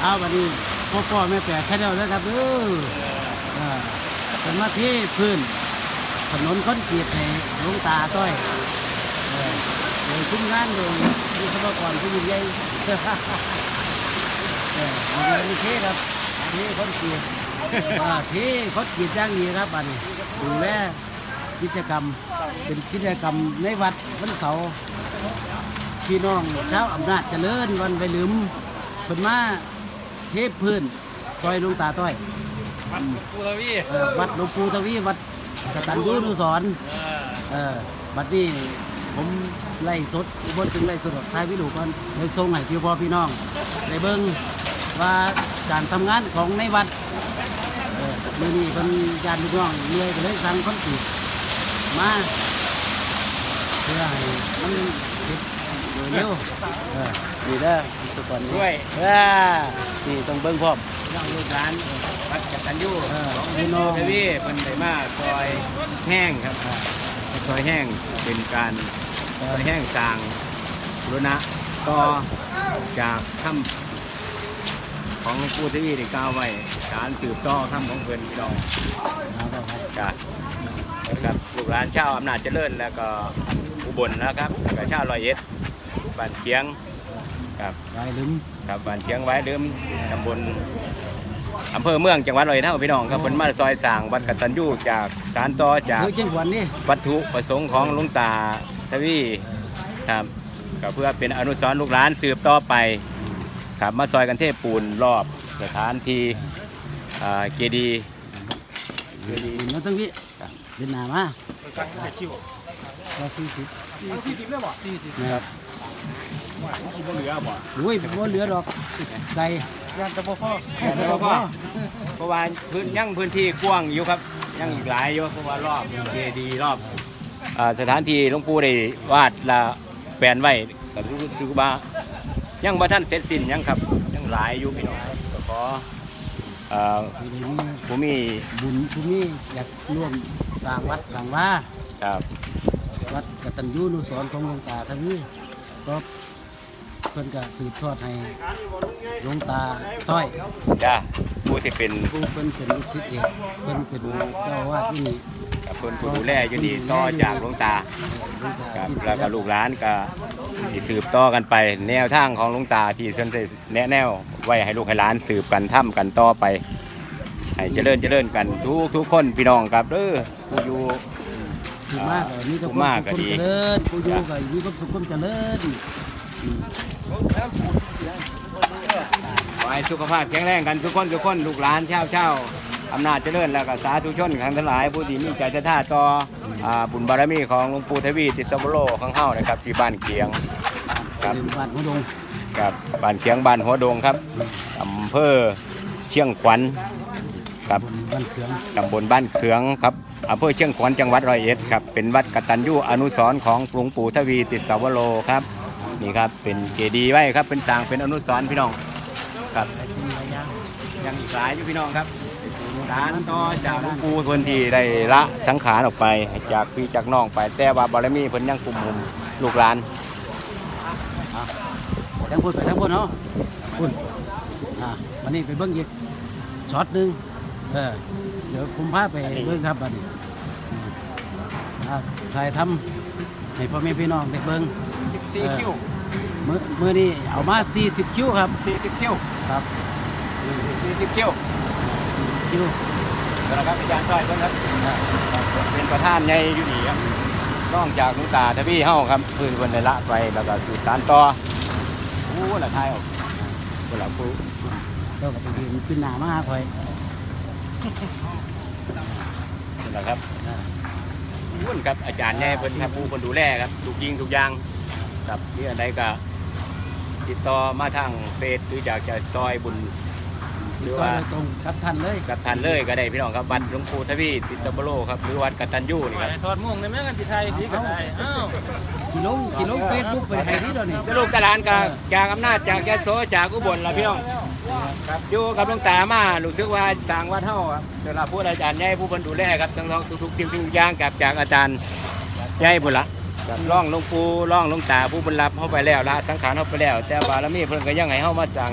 เอาวันนี้พ่อพ่อแม่แปะแค่เดียวแล้วนะครับเอออเป็นมาที่พื้น ถนนคอนกรีตในหลวงตาต้อยเออโดยคุ้มงานโดยวิศวกรผู้ยิ่งใหญ่เออมีเทครับเทคอนกรีตอ่เทคอนกรีตอย่างนี้ครับอันนี้ดูแลกิจกรรมเป็นกิจกรรมในวัดวันเสาร์พี่น้องชาวอำนาจเจริญวันไปลืมเพิ่นมา เทพื้นซอยหลวงตาต้อยวัดปูทวีเอ่อวัดหลวงปู่ทวีวัดกตัญญูนุสรณ์เออบัดนี้ผมไล่สดอุบลถึงไล่สดออกท้ายวิดีโอก่อนเลยส่งให้พี่พ่อพี่น้องได้เบิ่งว่าการทำงานของในวัดเออมื้อนี้เพิ่นญาติพี่น้องเมื่อยก็เลยสั่งคอนกรีตมาเพื่อให้มันเสร็จโดย เร็วเออนี่เด้อวิศวกรนี่ด้วย เออนี่ต้องเบิ่งพร้อม น้องลูกหลานวัดกตัญญูเออของพี่ปูน้องทวีเป็นไดมาซอยแห้งครับซอยแห้งเป็นการซอยแห้งสร้างบุรณะต่อจากถ้ำของหลวงปู่ทวีที่กล่าวไว้การสืบต่อถ้ำของเพิ่นพี่น้องเอาต่อไปกับกับลูกหลานชาวอำนาจเจริญแล้วก็อุบลนะครับแล้วก็ชาวร้อยเอ็ด บ้านเชียงครับได้ลืมครับบ้านเชียงไว้เดิมตำบลอำเภอเมืองจังหวัดร้อยเอ็ดเท่าพี่น้องครับเพิ่นมาซอยสร้างวัดกตัญญูจากสารต่อจาก เฮ้ยเจ้งหวันนี่วัตถุประสงค์ของหลุงตาทวีครับก็เพื่อเป็นอนุสรณ์ลูกหลานสืบต่อไปครับมาซอยกันเทพปูนรอบสถานที่อ่าเจดีย์เดี๋ยวนี้มันต้องพี่เป็นหนามาก็สี่สิบสี่สิบแล้วบ่สี่สิบนะครับ บ่เหลือบ่โอ้ยบ่เหลือดอกไก่ยานตะบ่พ่อเพราะว่าพื้นยังพื้นที่กว้างอยู่ครับยังอีกหลายอยู่เพราะว่ารอบเจดีย์รอบอ่าสถานที่หลวงปู่ได้วาดละแปลนไว้ก็รู้สึกว่ายังบ่ทันเสร็จสิ้นยังครับยังหลายอยู่พี่น้องก็ขอเอ่อปีนี้มีผู้มีบุญผู้มีอยากร่วมสร้างวัดสร้างว่าครับวัดกตัญญูนุสรณ์ของหลวงตาทั้งนี้ก็ เพิ่นก็สืบทอดให้หลวงตาต้อยจ้าผู้ที่เป็นผู้เพิ่นเป็นลูกศิษย์เอกเพิ่นเป็นเจ้าอาวาสที่นี่กับคนผู้ดูแลอยู่ดีต่อจากหลวงตาหลวงตาครับแล้วก็ลูกหลานก็สิสืบต่อกันไป แนวทางของหลวงตาที่เพิ่นได้แนะแนวไว้ให้ลูกให้หลานสืบกันทํกันต่อไปให้เจริญเจริญกันทุกทุกคนพี่น้องครับเด้อผู้อยู่ผู้มากก็มีแต่คผู้วามมากสุขก็ความดีเจริญผู้อยู่ก็มีความสุขความเจริญอืม ขอให้สุขภาพแข็งแรงกันทุกคนทุกคนลูกหลานเช่าเช่าอำนาจเจริญแล้วก็สาธุชนทั้งหลาย ผู้ที่มีใจศรัทธาต่ออบุญบารมีของหลวงปู่ทวีติสวโรของเฮานะครับที่บ้านเกียงครับบ้านหัวดงกับบ้านเคียงบ้านหัวดงครับอำเภอเชียงขวัญครับบ้านเขืองตำบลบ้านเขืองครับอำเภอเชียงขวัญจังหวัดร้อยเอ็ดครับเป็นวัดกตัญญูอนุสรณ์ของหลวงปู่ทวีติสาวโรครับ นี่ครับเป็นเจดีย์ไว้ครับเป็นสร้างเป็นอนุสรณ์พี่น้องครับหลายสิ่งหลายอย่างยังอีกหลายอยู่พี่น้องครับสารต่อจากหลวงปู่คนที่ได้ละสังขารออกไปจากพี่จากน้องไปแต่ว่าบารมีเพิ่นยังคุมหุมลูกหลานทั้งพูดไปทั้งพูดเนาะพูดอ่าวันนี้ไปเบิ้งอีกช็อตหนึงเออเดี๋ยวผมพาไปเบิ้งครับบัดนี้อืมอ่าถ่ายทำให้พ่อแม่พี่น้องได้เบิ้ง สี่คิวมื้อมื้อนี้เอามา 40 คิวครับ สี่สิบคิวครับสี่สิบคิวคิวแล้วครับอาจารย์ต้อยเพิ่นครับอ่าเป็นประธานใหญ่อยู่นี่ครับน้องจากหลุงตาทวีเฮาครับเพื้นเพิ่นได้ละไปแล้วก็สู่สารต่อโอ้ละทายออกเวลาผู้เจ้าก็ไปยืนขึ้นหน้ามาหาข่อยนั่นแหละครับอ่าวุ่นครับอาจารย์ใหญ่เพิ่นครับผู้คนดูแลครับทุกยิงทุกอย่าง ครับที่อันใดก็ติดต่อมาทางเฟซหรืออยากจะซอยบุญ หรือว่าโดยตรงกับท่านเลยกับท่านเลยก็ได้พี่น้องครับวัดหลวงปู่ทวีติสบโลครับหรือวัดกตัญญูนี่ครับถอดม่วงได้ไหมกันที่ไทยดีก็ได้อ้าวกิโลกิโลเฟซบุ๊กไปให้ที่เดี๋ยวนี้จะลูกตะหลานกับจากอำนาจจากยะโสจากอุบลละพี่น้องครับอยู่กับหลวงตามารู้สึกว่าสร้างวัดเฮาครับเดี๋ยวเราพูดอาจารย์ใหญ่ผู้เพิ่นดูแลครับทั้งทุกๆสิ่งทุกอย่างกับจากอาจารย์ใหญ่พุ่นละค ร่องหลวงปู่ร่องหลวงตาผู้บรรลับเข้าไปแล้วละสังขารเข้าไปแล้ว แต่บารมีเพิ่นก็ยังให้เฮามาสั่ง